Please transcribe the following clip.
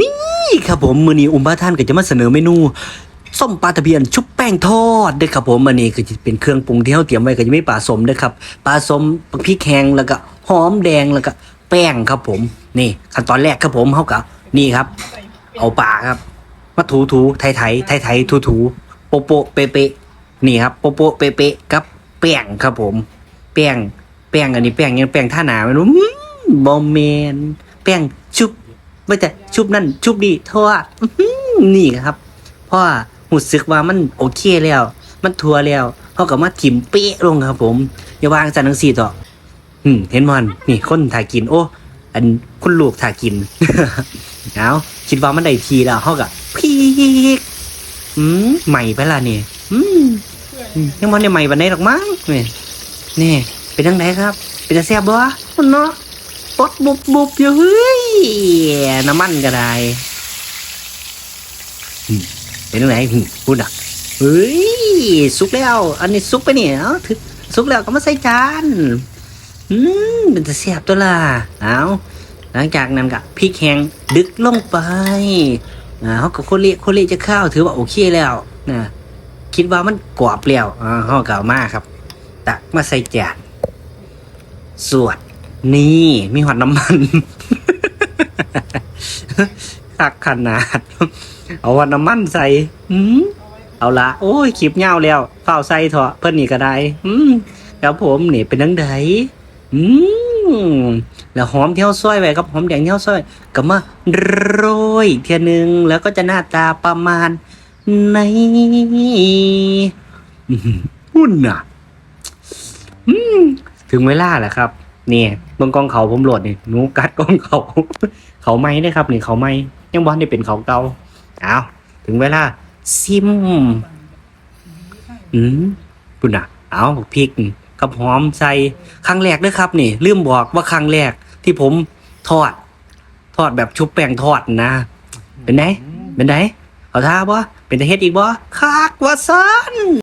นี่ครับผมมือนี้อุมบ้าท่านก็จะมาเสนอเมนูส้มปลาตะเพียนชุบแป้งทอดเด้วยครับผมอันนี้ก็จะเป็นเครื่องปรุงที่เขาเตรียมไว้ก็จะไมีปลาสมเด้วยครับปลาสมพริกแห้งแล้วก็หอมแดงแล้วก็แป้งครับผม นี่ขั้นตอนแรกครับผมเขากับนี่ครับ เอาปลาครับ มาถูถูไทยไทยไทยไทยถูถูโปโปเปเปนี่ครับโปโปเปเปะกับแป้งครับผม แป้งแป้งอันนี้แป้งยังแป้งท่าหนาไม่รู้บอมเมนแป้งชุบ ไม่แต่ชุบนั่นชุบดีท่ว่านี่ครับเพราะว่าหูสึกว่ามันโอเคแล้ว มันทัวแล้วเขาก็มาถิ่มเป๊ะลงครับ ผมอย่าวางจานทั้งสี่ต่ออืมเห็นมันนี่คนถ่ายกินโอ้อันคุณลูกถ่ายกินเอาคิดว่ามันได้ทีแล้วเขาก็พีกอืมใหม่ไปละเนี่ยอืมอืมยังมันได้ใหม่วันไหนหรอกมั้งนี่นี่เป็นยังไงครับ เป็นจะแซ่บบ่มันเนาะ ดบุบบุบอยู่เฮ้ยน้ำมันก็ได้เป็นยังไงอืมพูดอะเฮ้ยสุกแล้ว อันนี้สุกไปเนี่ยเอาถึงสุกแล้วก็มาใส่จานอืมเป็นจะแซ่บตัวล่ะเอาหลังจากนั้นก็พริกแห้งดึกลงไปอ่าเขาก็โคเละโคเละจะข้าวถือว่าโอเคแล้วนะคิดว่ามันกรอบแล้วอ่าเขาก็เอามาครับ ตักมาใส่จานสวด นี่มีหอดน้ำมันคักขนาด เอาหอดน้ำมันใส่อืมเอาละโอ้ยคลิปเงาวแล้วเฝ้าใส่เถอะเพิ่อนนี่ก็ได้ อืมครับผมนี่เป็นนังไดอืมแล้วหอมเที่ยวซอยไว้ครับหอมแดงเที่ยวซอยก็มาโรยเทียหนึงแล้วก็จะหน้าตาประมาณในหือหุ่นอะอืมถึงเวลาแหละครับ เนี่ย บงกองเขาผมโหลดนี่หนูกัดกองเขา เขาไม้ได้ครับนี่เขาไม้ยังบอลได้เป็นเขาเก่าเอาถึงเวลาซิม อืมปุ่นอะเอาพริกกับหอมใส่ครั้งแรกด้วยครับ นี่ลืมบอกว่าครั้งแรกที่ผมทอด ทอดแบบชุบแป้งทอดนะ เป็นไงเป็นไงเอาท่าบ่เป็นตะเฮ็ดอีกบ่คักว่าซัน